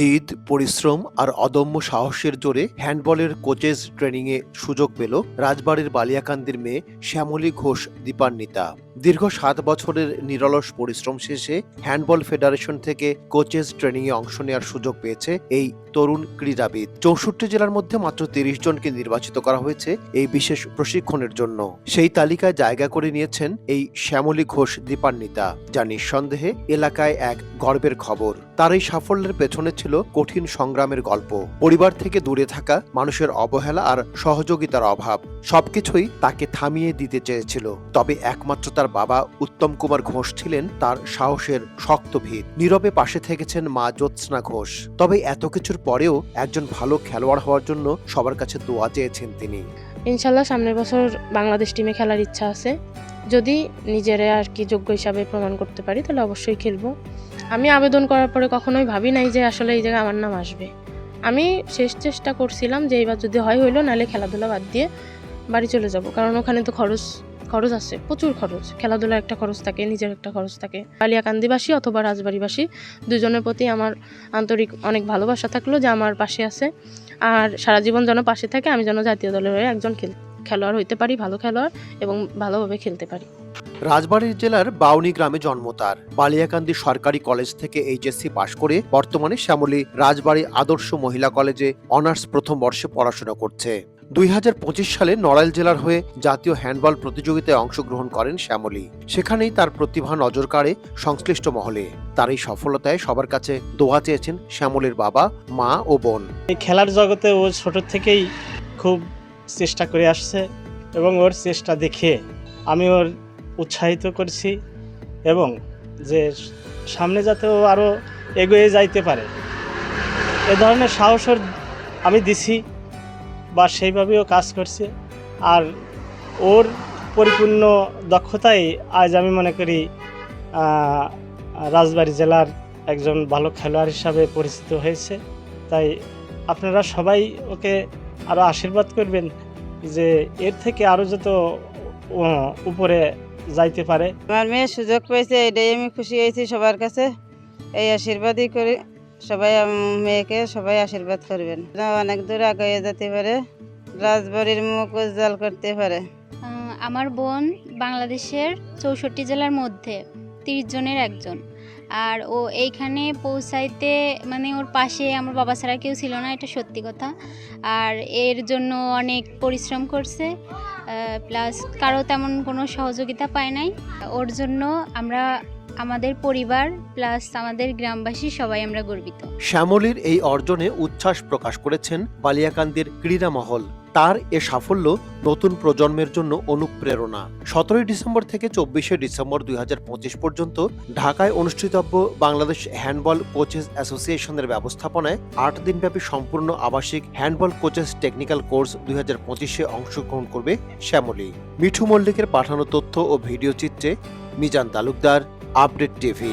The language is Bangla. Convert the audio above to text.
জিদ পরিশ্রম আর অদম্য সাহসের জোরে হ্যান্ডবলের কোচেস ট্রেনিংয়ে সুযোগ পেল রাজবাড়ির বালিয়াকান্দির মেয়ে শ্যামলী ঘোষ দীপান্বিতা। দীর্ঘ সাত বছরের নিরলস পরিশ্রম শেষে হ্যান্ডবল ফেডারেশন থেকে কোচেস ট্রেনিংয়ে অংশ নেওয়ার সুযোগ পেয়েছে এই তরুণ ক্রীড়াবিদ। চৌষট্টি জেলার মধ্যে মাত্র তিরিশ জনকে নির্বাচিত করা হয়েছে এই বিশেষ প্রশিক্ষণের জন্য। সেই তালিকায় জায়গা করে নিয়েছেন এই শ্যামলী ঘোষ দীপান্বিতা, যা নিঃসন্দেহে এলাকায় এক গর্বের খবর। তার এই সাফল্যের পেছনে ছিল কঠিন সংগ্রামের গল্প। পরিবার থেকে দূরে থাকা, মানুষের অবহেলা আর সহযোগিতার অভাব, সবকিছুই তাকে থামিয়ে দিতে চেয়েছিল। তবে একমাত্র তার বাবা উত্তম কুমার ঘোষ ছিলেন তার সাহসের শক্ত ভিত। নীরবে পাশে থেকেছেন মা জ্যোৎস্না ঘোষ। তবে এত কিছুর পরেও একজন ভালো খেলোয়াড় হওয়ার জন্য সবার কাছে দোয়া চেয়েছেন তিনি। ইনশাল্লাহ সামনের বছর বাংলাদেশ টিমে খেলার ইচ্ছা আছে। যদি নিজেরা আর কি যোগ্য হিসাবে প্রমাণ করতে পারি, তাহলে অবশ্যই খেলব। আমি আবেদন করার পরে কখনোই ভাবি নাই যে আসলে এই জায়গায় আমার নাম আসবে। আমি শেষ চেষ্টা করছিলাম যে এইবার যদি হয় হইল, নাহলে খেলাধুলা বাদ দিয়ে বাড়ি চলে যাব। কারণ ওখানে তো খরচ খরচ আছে, প্রচুর খরচ। খেলাধুলার একটা খরচ থাকে, নিজের একটা খরচ থাকে। কালিয়াকান্দিবাসী অথবা রাজবাড়িবাসী দুজনের প্রতি আমার আন্তরিক অনেক ভালোবাসা থাকল যে আমার পাশে আছে। আর সারা জীবন যেন পাশে থাকে, আমি যেন জাতীয় দলের হয়ে একজন খেল খেলোয়াড় হইতে পারি, ভালো খেলোয়াড় এবং ভালোভাবে খেলতে পারি। রাজবাড়ী জেলার বাউনি গ্রামে জন্ম তার। বালিয়াকান্দি সরকারি কলেজ থেকে এইচএসসি পাশ করে বর্তমানে শ্যামলী রাজবাড়ী আদর্শ মহিলা কলেজে অনার্স প্রথম বর্ষে পড়াশোনা করছে। দুই হাজার পঁচিশ সালে নড়াইল জেলার হয়ে জাতীয় হ্যান্ডবল প্রতিযোগিতায় অংশগ্রহণ করেন শ্যামলী। সেখানেই তার প্রতিভা নজর কাড়ে সংশ্লিষ্ট মহলে। তার এই সফলতায় সবার কাছে দোয়া চেয়েছেন শ্যামলীর বাবা, মা ও বোন। খেলার জগতে ও ছোট থেকেই খুব চেষ্টা করে আসছে এবং ওর চেষ্টা দেখে আমি ওর উৎসাহিত করছি এবং যে সামনে যাতে ও আরও এগিয়ে যাইতে পারে। এ ধরনের সাহস আমি দিছি। বা সেইভাবেও কাজ করছে। আর ওর পরিপূর্ণ দক্ষতাই আজ আমি মনে করি রাজবাড়ী জেলার একজন ভালো খেলোয়াড় হিসাবে পরিচিত হয়েছে। তাই আপনারা সবাই ওকে আরও আশীর্বাদ করবেন যে এর থেকে আরও যত উপরে যাইতে পারে। আমার মেয়ে সুযোগ পেয়েছে এটাই আমি খুশি হয়েছি সবার কাছে। এই আশীর্বাদই করি। সবাই মেয়েকে সবাই আশীর্বাদ করবেন। অনেক দূর আগে যেতে পারে, রাজবাড়ির মুখ উজ্জ্বল করতে পারে। আমার বোন বাংলাদেশের চৌষট্টি জেলার মধ্যে, তিরিশ জনের একজন। আর ও এইখানে পৌঁছাইতে মানে ওর পাশে আমার বাবা ছাড়া কেউ ছিল না, এটা সত্যি কথা। আর এর জন্য অনেক পরিশ্রম করছে প্লাস কারও তেমন কোনো সহযোগিতা পায় নাই। ওর জন্য আমরা আমাদের পরিবার প্লাস আমাদের গ্রামবাসী সবাই আমরা গর্বিত। শ্যামলীর এই অর্জনে উচ্ছ্বাস প্রকাশ করেছেন বালিয়াকান্দির ক্রীড়া মহল। তার এ সাফল্য নতুন প্রজন্মের জন্য অনুপ্রেরণা। সতেরোই ডিসেম্বর থেকে চব্বিশে ডিসেম্বর দুই হাজার পঁচিশ পর্যন্ত ঢাকায় অনুষ্ঠিতব্য বাংলাদেশ হ্যান্ডবল কোচেস অ্যাসোসিয়েশনের ব্যবস্থাপনায় আট দিনব্যাপী সম্পূর্ণ আবাসিক হ্যান্ডবল কোচেস টেকনিক্যাল কোর্স দুই হাজার পঁচিশে অংশগ্রহণ করবে শ্যামলী। মিঠু মল্লিকের পাঠানো তথ্য ও ভিডিও চিত্রে মিজান তালুকদার আপডেট টিভি